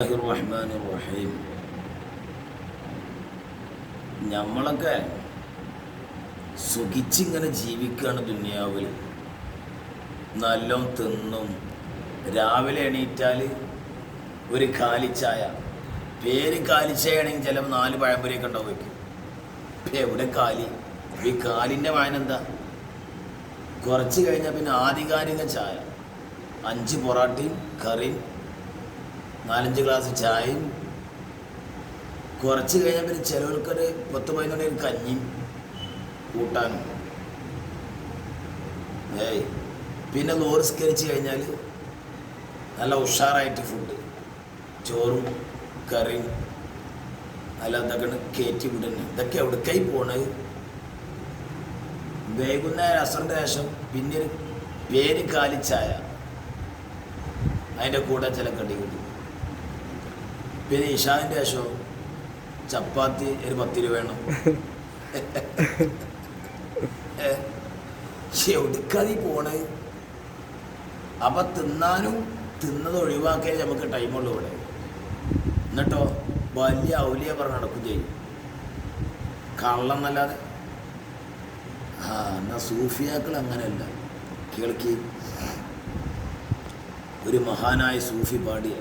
الله الرحمن الرحيم നമ്മളൊക്കെ സുഖിച്ചിങ്ങനെ ജീവിക്കുകയാണ് ദുനിയാവിൽ നല്ലോം തിന്നും രാവിലെ എണീറ്റാൽ ഒരു കാലിച്ചായ പേര് കാലിച്ചായാണെങ്കിൽ ചിലപ്പോൾ നാല് പഴംപൊരിയൊക്കെ ഉണ്ടാവും വയ്ക്കും ഇപ്പം എവിടെ കാലി ഈ കാലിൻ്റെ വായനെന്താ കുറച്ച് കഴിഞ്ഞാൽ പിന്നെ ആധികാരിക ചായ അഞ്ച് പൊറാട്ടയും കറിയും നാലഞ്ച് ഗ്ലാസ് ചായയും. കുറച്ച് കഴിഞ്ഞാൽ പിന്നെ ചിലവർക്കൊരു പത്ത് കഞ്ഞി കഞ്ഞിയും കൂട്ടാനും. ഏയ് പിന്നെ ലോറിസ്കരിച്ച് കഴിഞ്ഞാൽ നല്ല ഉഷാറായിട്ട് ഫുഡ് ചോറും കറിയും നല്ല ഇതൊക്കെ കയറ്റി വിടുന്നു. ഇതൊക്കെ എവിടേക്കായി പോണത്? വൈകുന്നേരം അസറിന്റെ ശേഷം പിന്നെ പേര് കാലിച്ചായ അതിന്റെ കൂടെ ചില കടി കിട്ടും. പിന്നെ ഇഷാന്റെ ശേഷം ചപ്പാത്തി ഒരു പത്ത് രൂപ വേണം എവിടുക്കാതി പോണ. അപ്പൊ തിന്നാനും തിന്നത് ഒഴിവാക്കിയാൽ നമുക്ക് ടൈമുള്ളൂ ഇവിടെ. എന്നിട്ടോ വലിയ ഔലിയ പറഞ്ഞ് നടക്കും ചെയ്യും. കള്ളം എന്നല്ലാതെ ആ എന്നാ സൂഫിയാക്കൾ അങ്ങനെയല്ല. കേൾക്കി. ഒരു മഹാനായ സൂഫി പാടിയ.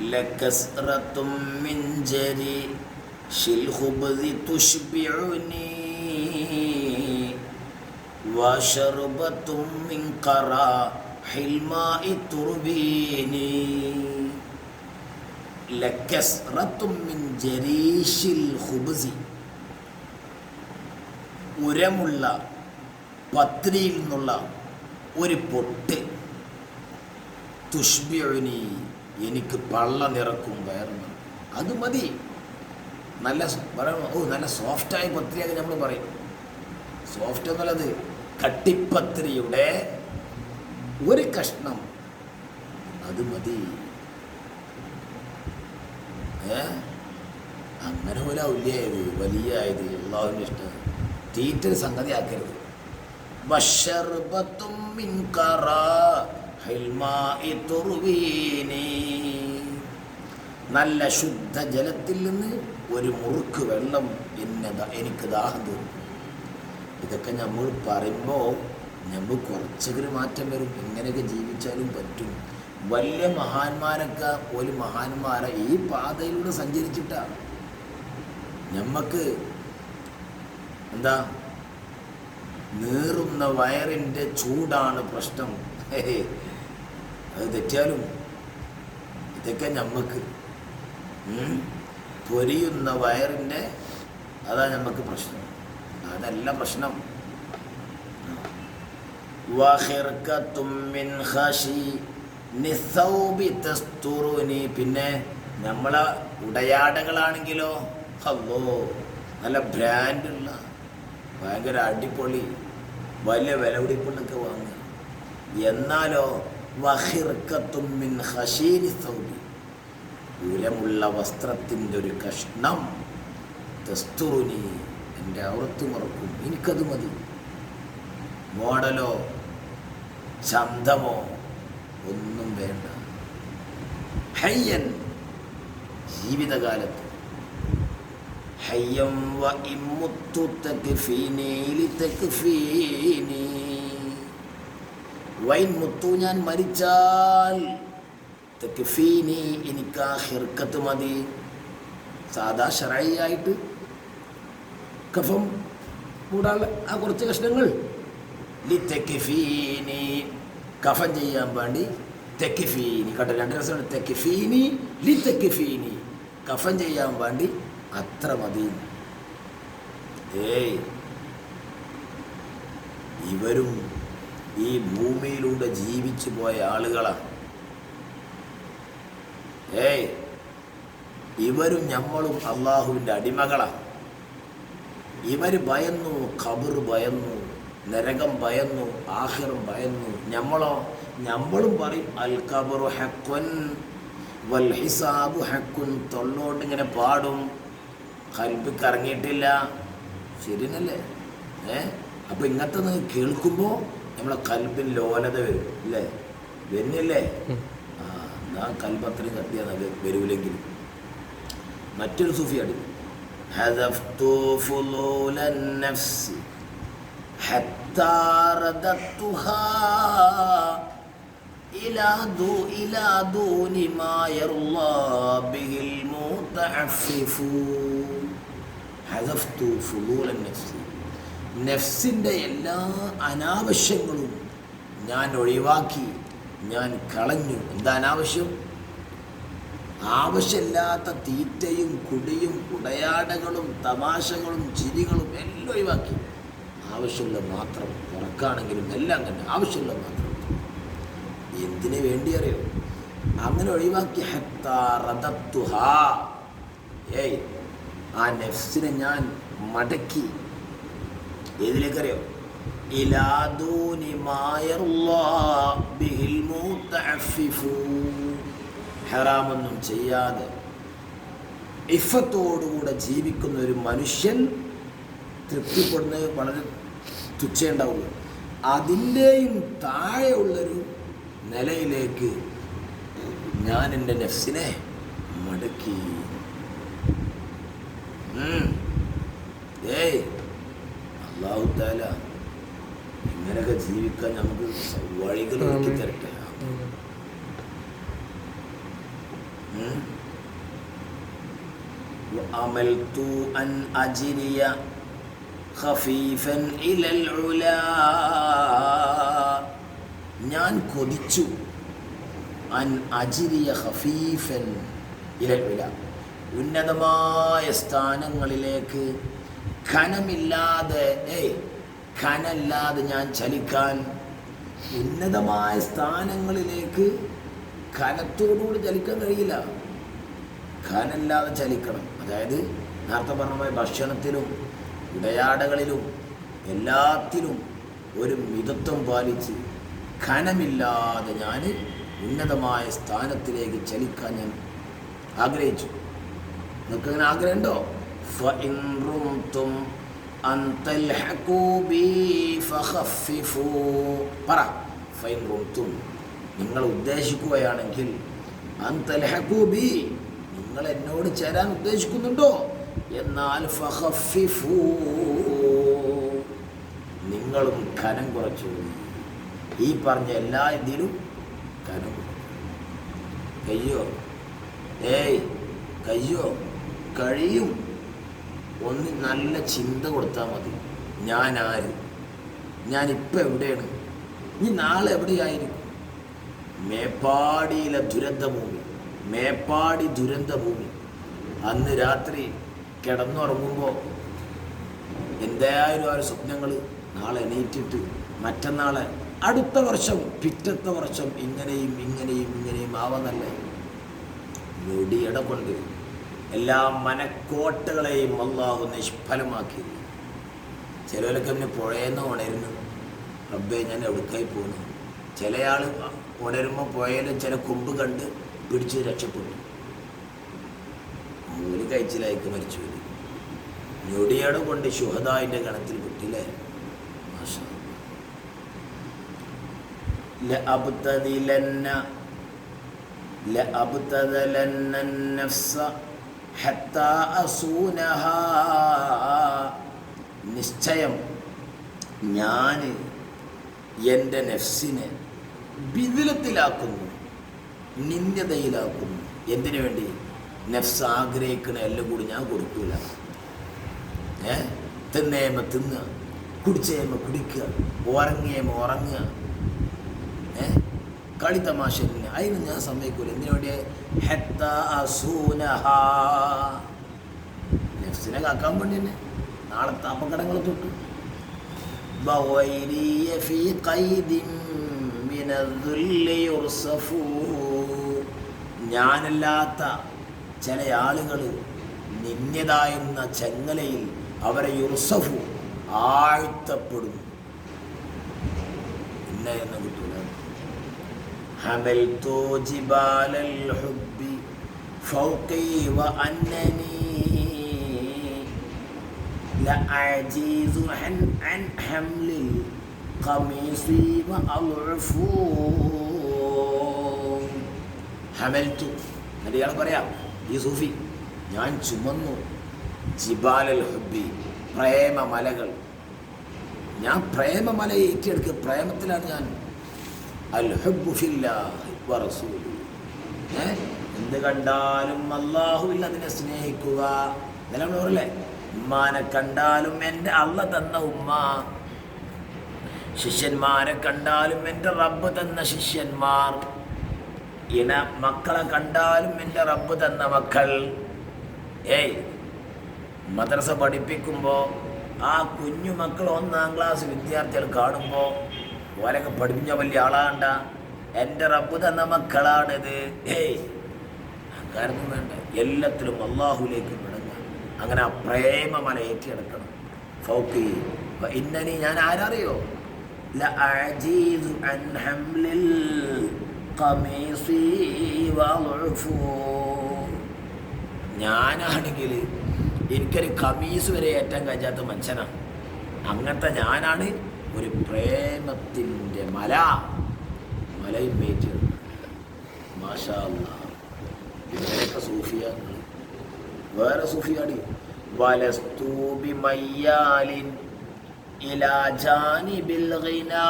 لكسرة من جريش الخبز تشبعني وشربة من قراح الماء تربيني لكسرة من جريش الخبز ഉരമുള്ള പത്രിയിൽ നിന്നുള്ള ഒരു പൊട്ട് തുഷ്ബിയുനി എനിക്ക് പള്ള നിറക്കും വയറുന്നു അത് മതി. നല്ല ഓ നല്ല സോഫ്റ്റായ പത്രിയൊക്കെ നമ്മൾ പറയും. സോഫ്റ്റ് എന്നുള്ളത് കട്ടിപ്പത്രിയുടെ ഒരു കഷ്ണം. അത് മതി. അങ്ങനെ പോലെ വലിയത് വലിയ ആയത് എല്ലാവരും ഇഷ്ടം. തീറ്റ സംഗതി ആക്കരുത് വഷർബത്തും മിൻ കറാഹിൽ മാഇ തുർവീനി. നല്ല ശുദ്ധ ജലത്തിൽ നിന്ന് ഒരു മുറുക്ക് വെള്ളം എന്നെ എനിക്ക് ദാഹം തോന്നും ഇതൊക്കെ നമ്മൾ പറയുമ്പോൾ നമ്മൾ കുറച്ചൊക്കെ മാറ്റം വരും. എങ്ങനെയൊക്കെ ജീവിച്ചാലും പറ്റും. വലിയ മഹാന്മാരൊക്കെ ഒരു മഹാന്മാരെ ഈ പാതയിലൂടെ സഞ്ചരിച്ചിട്ടാണ് നമ്മക്ക് എന്താ? നീറുന്ന വയറിന്റെ ചൂടാണ് പ്രശ്നം. അത് തെറ്റിയാലും ഇതൊക്കെ നമുക്ക് പൊരിയുന്ന വയറിന്റെ അതാ നമുക്ക് പ്രശ്നം. അതല്ല പ്രശ്നം. പിന്നെ നമ്മളെ ഉടയാടകളാണെങ്കിലോ? ഹല്ലോ നല്ല ബ്രാൻഡുള്ള ഭയങ്കര അടിപൊളി വലിയ വില പിടിപ്പുള്ളൊക്കെ വാങ്ങുക. എന്നാലോ വഹിർക്കത്തും മിൻ ഹഷീനി സൗബി. ഉരമുള്ള വസ്ത്രത്തിന്റെ ഒരു കഷ്ണം തെസ്തുറുനി എന്റെ അവർത്തു മറക്കും. എനിക്കത് മതി. മോഡലോ ചന്തമോ ഒന്നും വേണ്ട. ഹയ്യൻ ജീവിതകാലത്ത്. ഹയ്യം വ ഇമ്മുത്തു തെക്ക് ഫീനീലി തെക്ക് ലിതക്ഫീനി വൈൻ മുത്തു ഞാൻ മരിച്ചാൽ. എനിക്ക് ആ ഹിർക്കത്ത് മതി. സാധാ ആയിട്ട് കഫം കൂടാതെ ആ കുറച്ച് കഷ്ണങ്ങൾ. ലി കഫം ചെയ്യാൻ വേണ്ടി തെക്കിഫീനി കേട്ടോ രണ്ട് രസമാണ് തെക്കിഫീനി ലി തെക്കിഫീനി കഫം ചെയ്യാൻ വേണ്ടി അത്ര മതി. ഏയ്. ഇവരും ഈ ഭൂമിയിലൂടെ ജീവിച്ചു പോയ ആളുകളാണ് ഏയ് ഇവരും നമ്മളും അള്ളാഹുവിന്റെ അടിമകളാണ് ഇവർ ഭയന്നു ഖബർ ഭയന്നു നരകം ഭയന്നു ആഹിറും ഭയന്നു. നമ്മളോ നമ്മളും പറയും അൽ ഖബറു ഹക്കുൻ വൽ ഹിസാബു ഹക്കുൻ തൊള്ളോട്ട് ഇങ്ങനെ പാടും. കൽബിക്ക് കറങ്ങിയിട്ടില്ല ശരിയല്ലേ? ഏ? അപ്പം ഇങ്ങനത്തെ കേൾക്കുമ്പോൾ നമ്മളെ കൽബിൽ ലോലത വരും ഇല്ലേ? വരുന്നില്ലേ? ആ ആ കൽബ് അത്രയും കത്തിയാണ് അത് വരൂലെങ്കിൽ മറ്റൊരു സൂഫി അടിക്കും ഹസഫ്തു ഫുലോലൻ നഫ്സി നെഫ്സിന്റെ എല്ലാ അനാവശ്യങ്ങളും ഞാൻ ഒഴിവാക്കി ഞാൻ കളഞ്ഞു. എന്താ അനാവശ്യം? ആവശ്യമില്ലാത്ത തീറ്റയും കുടിയും കുടയാടകളും തമാശകളും ചിരികളും എല്ലാം ഒഴിവാക്കി. ആവശ്യമുള്ള മാത്രം ഉറക്കാണെങ്കിലും എല്ലാം തന്നെ ആവശ്യമുള്ള മാത്രം. എന്തിനു വേണ്ടി അറിയോ? അങ്ങനെ ഒഴിവാക്കി ഹത്താറതത്തുഹ ഏയ് ആ നെഫ്സിനെ ഞാൻ മടക്കി ഏതിലേക്കറിയോ. ഹറാമൊന്നും ചെയ്യാതെ ഇഫത്തോടുകൂടെ ജീവിക്കുന്ന ഒരു മനുഷ്യൻ തൃപ്തിപ്പെടുന്നത് വളരെ തുച്ഛയുണ്ടാവുള്ളൂ അതിന്റെയും താഴെയുള്ളൊരു നിലയിലേക്ക് ഞാൻ എന്റെ നെഫ്സിനെ മടക്കി. ഏയ് ജീവിക്കാൻ നമുക്ക് വഴികൾ ഒരുക്കി തരട്ടെ ഉം. وأملت أن أجري خفيفا إلى العلا ഞാൻ കൊതിച്ചു അൻ അജിരിയ ഖഫീഫൻ ഇലൽ ഉല ഉന്നതമായ സ്ഥാനങ്ങളിലേക്ക് ഖനമില്ലാതെ ഏയ് കനല്ലാതെ ഞാൻ ചലിക്കാൻ ഉന്നതമായ സ്ഥാനങ്ങളിലേക്ക് കനത്തോടുകൂടി ചലിക്കാൻ കഴിയില്ല. കനല്ലാതെ ചലിക്കണം. അതായത് നേരത്തെ പറഞ്ഞ ഭക്ഷണത്തിലും ഇടയാടകളിലും എല്ലാത്തിലും ഒരു മിതത്വം പാലിച്ച് കനമില്ലാതെ ഞാൻ ഉന്നതമായ സ്ഥാനത്തിലേക്ക് ചലിക്കാൻ ഞാൻ ആഗ്രഹിച്ചു. നിങ്ങൾക്ക് അങ്ങനെ ആഗ്രഹമുണ്ടോ أن تلحقوا بي فخففوا പറ فإن رمتم നിങ്ങൾ ഉദ്ദേശിക്കുകയാണെങ്കിൽ അൻ തൽഹഖൂ ബി നിങ്ങൾ എന്നോട് ചേരാൻ ഉദ്ദേശിക്കുന്നുണ്ടോ എന്നാൽ ഫഖഫിഫൂ നിങ്ങളും ഖനം കുറച്ചു ഈ പറഞ്ഞ എല്ലാ ഇതിലും ഖനം കുറച്ചു. കയ്യോ ഏയ് കയ്യോ കഴിയും ഒന്ന് നല്ല ചിന്ത കൊടുത്താൽ മതി. ഞാൻ ആര് ഞാനിപ്പോൾ എവിടെയാണ്? ഇനി നാളെ എവിടെയായിരിക്കും? മേപ്പാടിയിലെ ദുരന്തഭൂമി. മേപ്പാടി ദുരന്തഭൂമി. അന്ന് രാത്രി കിടന്നുറങ്ങുമ്പോൾ എന്തായാലും ആ ഒരു സ്വപ്നങ്ങൾ നാളെ എണീറ്റിട്ട് മറ്റന്നാളെ അടുത്ത വർഷം പിറ്റത്തെ വർഷം ഇങ്ങനെയും ഇങ്ങനെയും ഇങ്ങനെയും ആവാന്നല്ലേ? ഞൊടിയിട കൊണ്ട് എല്ലാ മനക്കോട്ടകളെയും അള്ളാഹു നിഷ്ഫലമാക്കി ചിലവരൊക്കെ പിന്നെ പുഴയെന്ന് ഉണരുന്നു റബ്ബേ ഞാൻ എവിടേക്കായി പോകുന്നു ചില ആൾ ഉണരുമ്പോൾ പുഴയിൽ ചില കൊമ്പ് കണ്ട് പിടിച്ച് രക്ഷപ്പെട്ടു മൂലി കഴിച്ചിലായിക്ക് മരിച്ചു വരും ഞൊടിയട കൊണ്ട് ശുഹദായിൻ്റെ ഗണത്തിൽ പെട്ടില്ലേ മാഷാ لأبتذلن لأبتذلن النفس حتى أصونها നിശ്ചയം ഞാൻ എന്റെ നെഫ്സിനെ ബിദിലത്തിലാക്കുന്നു നിന്ദ്യതയിലാക്കുന്നു. എന്തിനു വേണ്ടി? നെഫ്സ് ആഗ്രഹിക്കണ എല്ലാം കൂടി ഞാൻ കൊടുക്കൂല. ഏ? തിന്നേമ തിന്നുക കുടിച്ചേമ കുടിക്കുക ഉറങ്ങിയേമ ഉറങ്ങുക കളി തമാശയില്ല അതിന് ഞാൻ സമ്മതിക്കൂല. എന്തിനു കാക്കാൻ വേണ്ടി തന്നെ. നാളത്തെ അപകടങ്ങൾ തൊട്ട്. ഞാനല്ലാത്ത ചില ആളുകൾ നിന്യതായെന്ന ചെങ്ങലയിൽ അവരെ യുർസഫു ആഴ്ത്തപ്പെടുന്നു എന്നെ എന്ന് കിട്ടുന്നത് حملت جبال الحب فوقي وأنني لأعجيز عن عن حمل القميص وأضعف ഹമൽത്തു എന്നിട്ട് ഇയാൾ പറയാം ഈ സൂഫി ഞാൻ ചുമന്നു ജിബാലൽ ഹുബി പ്രേമമലകൾ ഞാൻ പ്രേമമല ഏറ്റെടുക്കുക പ്രേമത്തിലാണ് ഞാൻ എന്ത് കണ്ടാലും അള്ളാഹുവിൽ അതിനെ സ്നേഹിക്കുക. നിലവിൽ പറയല്ലേ? ഉമ്മാനെ കണ്ടാലും എന്റെ അള്ള തന്ന ഉമ്മ. ശിഷ്യന്മാരെ കണ്ടാലും എന്റെ റബ്ബ് തന്ന ശിഷ്യന്മാർ. ഇന മക്കളെ കണ്ടാലും എന്റെ റബ്ബ് തന്ന മക്കൾ. ഏയ് മദ്രസ പഠിപ്പിക്കുമ്പോൾ ആ കുഞ്ഞു മക്കൾ ഒന്നാം ക്ലാസ് വിദ്യാർത്ഥികൾ കാണുമ്പോൾ ഓലൊക്കെ പഠിപ്പിച്ച വലിയ ആളാണ്ട. എന്റെ റബ്ബ് തന്ന മക്കളാണിത്. ഏയ് അങ്ങനെ വേണ്ട. എല്ലാത്തിലും അള്ളാഹുലേക്ക് വിടുക അങ്ങനെ ആ പ്രേമമല ഏറ്റെടുക്കണം. ഫൗക്കി ഇന്നനി ഞാൻ ആരറിയോ? ഞാനാണെങ്കിൽ എനിക്കൊരു കമീസ് വരെ ഏറ്റാൻ കഴിയാത്ത മനുഷ്യനാണ് അങ്ങനത്തെ ഞാനാണ്. ഒരു പ്രേമത്തിന്റെ മല മലയും മാഷാ ഇവരൊക്കെ വേറെ സൂഫിയാണ് വലസ്തൂബി മയ്യാലിൻ ഇലാ ജാനിബിൽ ഗിനാ.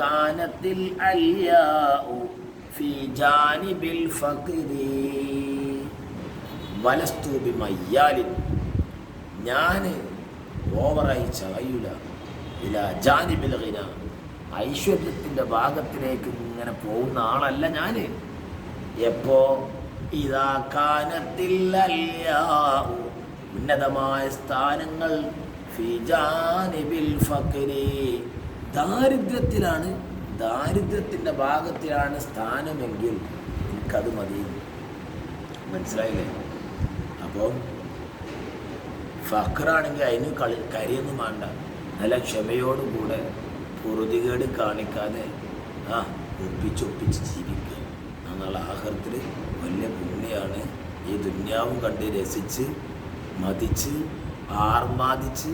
കാനത്തിൽ അൽയാഉ ഫി വലസ്തൂബി മയ്യാലിൻ. ഞാൻ ഓവറായി ചായൂല ഇല ജാനിബിൽ ഗിന. ഐശ്വര്യത്തിന്റെ ഭാഗത്തിലേക്ക് ഇങ്ങനെ പോകുന്ന ആളല്ല ഞാൻ എപ്പോ? ഇതാ കാനത്തിൽ അല്യാഉ ഉന്നതമായ സ്ഥാനങ്ങൾ ദാരിദ്ര്യത്തിലാണ് ദാരിദ്ര്യത്തിന്റെ ഭാഗത്തിലാണ് സ്ഥാനമെങ്കിൽ എനിക്കത് മതി. മനസ്സിലായില്ലേ? അപ്പോൾ ഫഖറാണെങ്കിൽ അതിന് കളി കരിയൊന്നും വേണ്ട. നല്ല ക്ഷമയോടുകൂടെ പൊറുതികേട് കാണിക്കാതെ ആ ഒപ്പിച്ചൊപ്പിച്ച് ജീവിക്കുക. എന്നുള്ള ആഹാരത്തിൽ വലിയ പുണ്യാണ് ഈ ദുന്യാവും കണ്ട് രസിച്ച് മതിച്ച് ആർമാദിച്ച്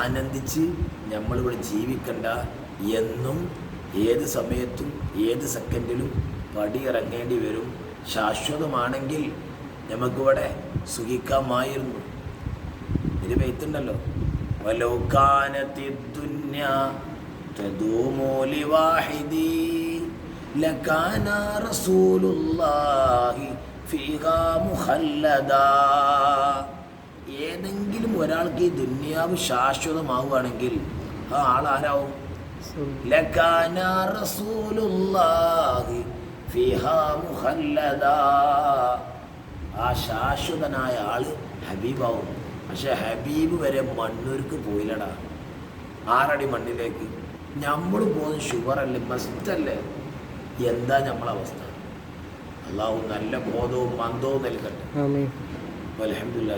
ആനന്ദിച്ച് നമ്മളിവിടെ ജീവിക്കണ്ട. എന്നും ഏത് സമയത്തും ഏത് സെക്കൻഡിലും പടിയിറങ്ങേണ്ടി വരും. ശാശ്വതമാണെങ്കിൽ നമുക്കിവിടെ സുഖിക്കാമായിരുന്നു. ഇതിൽ പെയ്ത്തുണ്ടല്ലോ വലോകാനത്തി ദുന്യ തദൂമൂലി വാഹിദി ലകാന റസൂലുള്ളാഹി ഫീഹാ ഏതെങ്കിലും ഒരാൾക്ക് ഈ ദുന്യാവ് ശാശ്വതമാവുകയാണെങ്കിൽ ആ ആൾ ആരാവും? ലകാന റസൂലുള്ളാഹി ആ ശാശ്വതനായ ആൾ ഹബീബാവും. പക്ഷെ ഹബീബ് വരെ മണ്ണൂർക്ക് പോയില്ലടാ. ആറടി മണ്ണിലേക്ക്. നമ്മൾ പോകുന്ന ഷുഗറല്ലേ മസ്റ്റല്ലേ എന്താ നമ്മളവസ്ഥ അള്ളാഹു നല്ല ബോധവും മന്ദവും നൽകട്ടെ. അലഹമില്ല